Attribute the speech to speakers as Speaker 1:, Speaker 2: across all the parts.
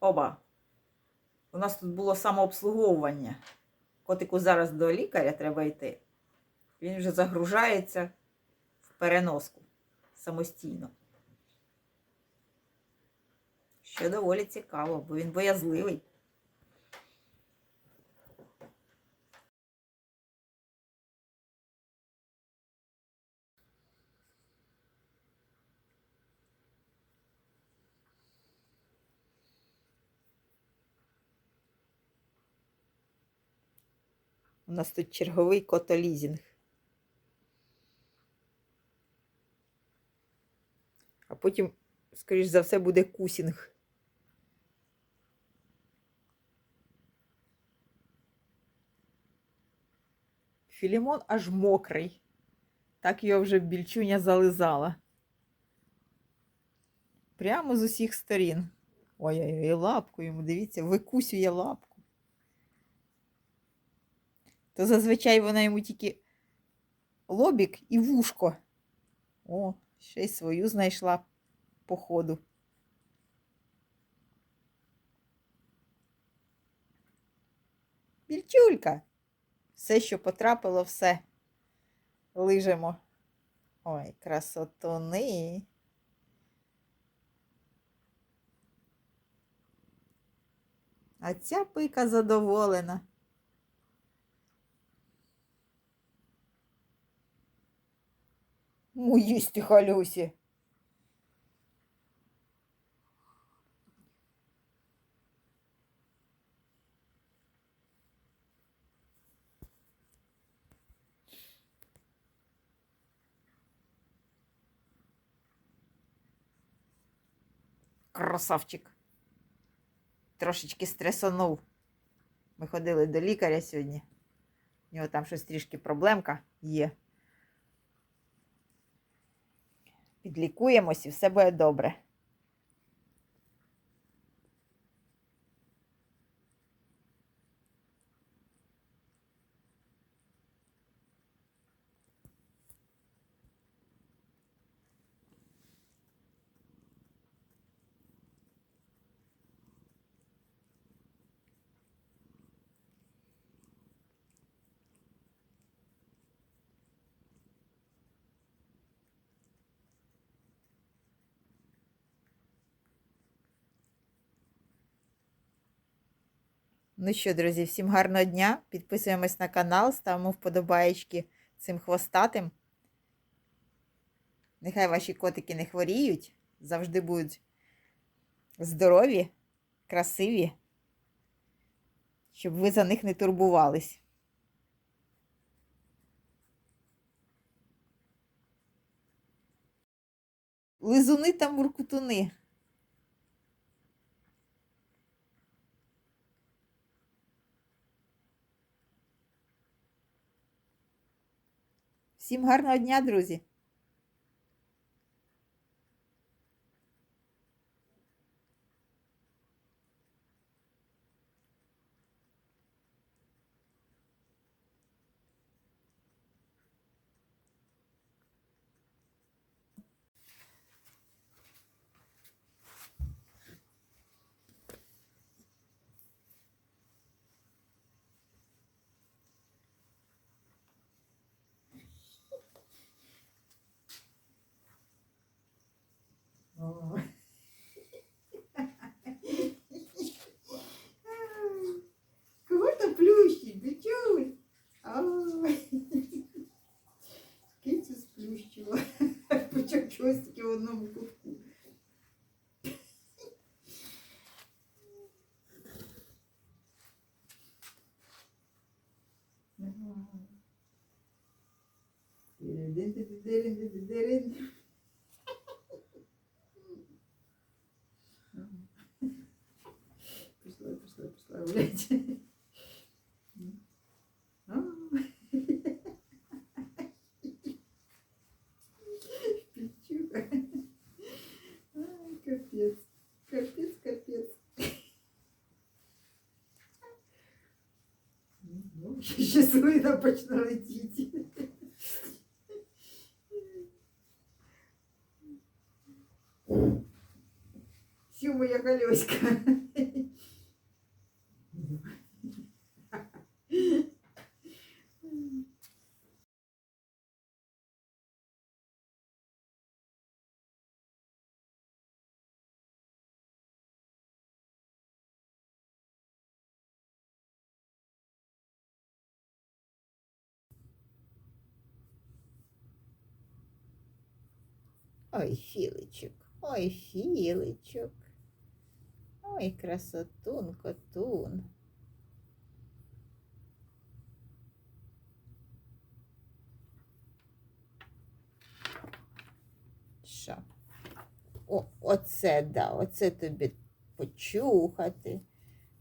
Speaker 1: Оба. У нас тут було самообслуговування. Котику зараз до лікаря треба йти. Він вже загружається в переноску самостійно. Що доволі цікаво, бо він боязливий. У нас тут черговий котолізінг. А потім, скоріш за все, буде кусінг. Філімон аж мокрий. Так його вже більчуня зализала. Прямо з усіх сторін. Ой-ой-ой, лапку йому, дивіться, викусює лапку. То зазвичай вона йому тільки лобік і вушко. О, ще й свою знайшла по ходу. Більчулька. Все, що потрапило, все. Лижемо. Ой, красотуни. А ця пика задоволена. Ну, їсти халюсі. Красавчик. Трошечки стресонув. Ми ходили до лікаря сьогодні. У нього там щось трішки проблемка є. Підлікуємось і все буде добре. Ну що, друзі, всім гарного дня. Підписуємось на канал, ставимо вподобаєчки цим хвостатим. Нехай ваші котики не хворіють, завжди будуть здорові, красиві, щоб ви за них не турбувались. Лизуни та муркутуни. Всім гарного дня, друзі! Почав чостики в одному кутку. Дирин-дирин-дирин-дирин. Пішла, пішла, пішла гулять. Ну, ще слина почне летіти. Сю моя колеська. Ой, Філичок, ой, Філичок. Ой, красотун, котун. Що? О, оце, да, оце тобі почухати.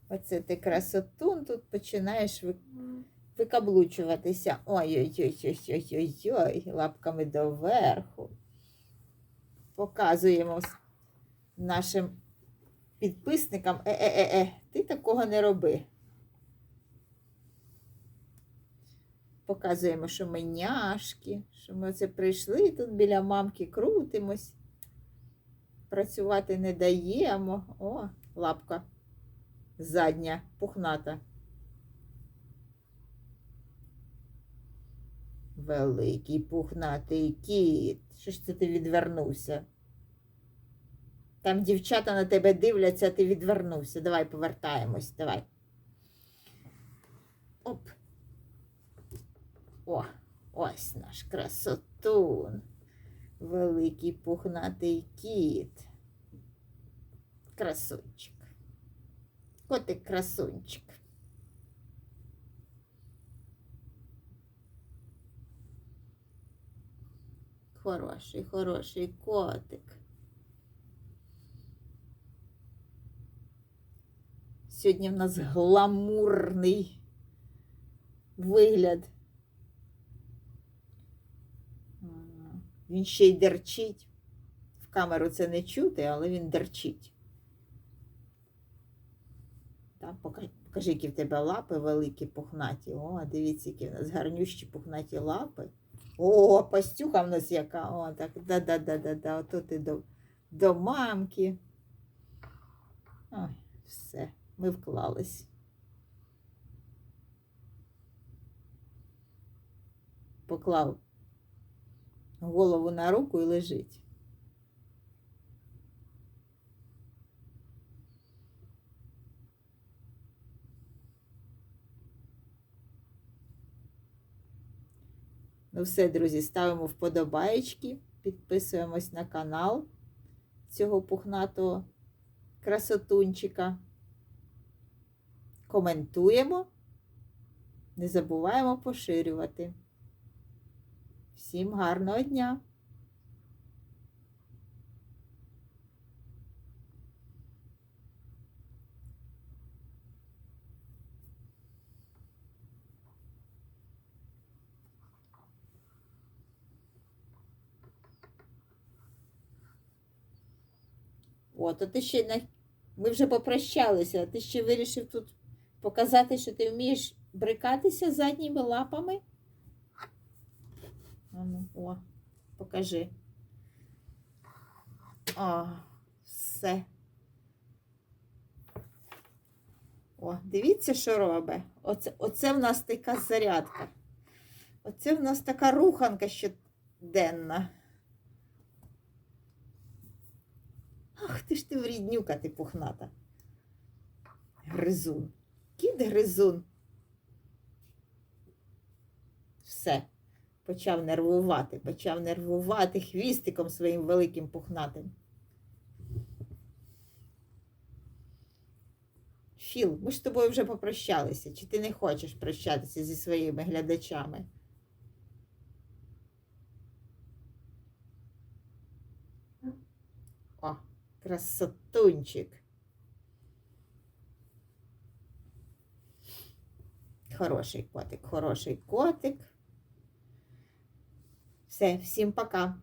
Speaker 1: Оце ти красотун тут починаєш ви- викаблучуватися. Ой-ой-ой-ой-ой-ой, лапками доверху. Показуємо нашим підписникам. Е-е-е, ти такого не роби. Показуємо, що ми няшки, що ми оце прийшли тут біля мамки крутимось. Працювати не даємо. О, лапка задня, пухната. Великий пухнатий кіт. Що ж це ти відвернувся? Там дівчата на тебе дивляться, ти відвернувся. Давай повертаємось, давай. Оп. О, ось наш красотун. Великий пухнатий кіт. Красунчик. Котик красунчик. Хороший, хороший котик. Сьогодні в нас гламурний вигляд. Він ще й дерчить. В камеру це не чути, але він дерчить. Так, покажи, покажи, які в тебе лапи великі, пухнаті. О, дивіться, які в нас гарнющі пухнаті лапи. О, пастюха в нас яка. О, так, да-да-да-да-да. Ото ти до, до мамки. Ой, все, ми вклались. Поклав голову на руку і лежить. Ну все, друзі, ставимо вподобаєчки, підписуємось на канал цього пухнатого красотунчика. Коментуємо. Не забуваємо поширювати. Всім гарного дня! О, то ти ще на... Ми вже попрощалися, а ти ще вирішив тут показати, що ти вмієш брикатися задніми лапами. Ну, О, покажи. О, все. О, дивіться, що робить. Оце, оце в нас така зарядка. Оце в нас така руханка щоденна. Ах ти ж ти вріднюка, ти пухната. Гризун. Кіт гризун. Все. Почав нервувати, почав нервувати хвістиком своїм великим пухнатим. Філ, ми ж з тобою вже попрощалися. Чи ти не хочеш прощатися зі своїми глядачами? О, красотунчик. Хороший котик, хороший котик. Все, всім пока.